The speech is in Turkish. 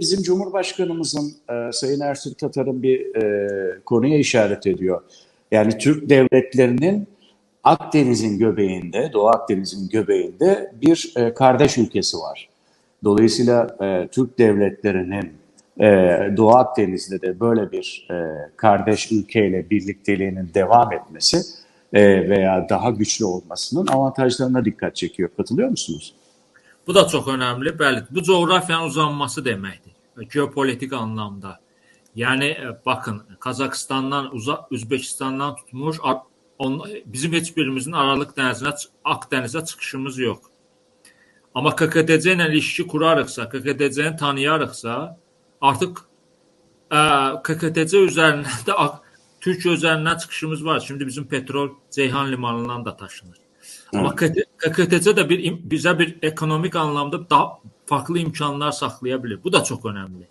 bizim Cumhurbaşkanımızın e, Sayın Ersun Tatar'ın bir e, konuya işaret ediyor. Yani Türk devletlerinin Akdeniz'in göbeğinde, Doğu Akdeniz'in göbeğinde bir e, kardeş ülkesi var. Dolayısıyla e, Türk devletlerinin e, Doğu Akdeniz'de de böyle bir e, kardeş ülkeyle birlikteliğinin devam etmesi e, veya daha güçlü olmasının avantajlarına dikkat çekiyor. Katılıyor musunuz? Bu da çox önəmli. Bəli, bu coğrafiyanın uzanması deməkdir. Geopolitik anlamda. Yəni e, baxın, Qazaxıstandan, Özbekistandan tutmuş on, bizim heç birimizin Aralıq dənizinə, çı- Ağ dənizə çıxışımız yox. Amma KKTC ilə ilişki kurarıqsa, KKTC-ni tanıyarıqsa, artıq ə, KKTC üzərindən də Türkiyə üzərindən çıxışımız var. Şimdi bizim petrol Ceyhan limanından da taşınır. Amma KKTC də bir bizə bir ekonomik anlamda daha farklı imkanlar saxlaya bilər. Bu da çox önəmli.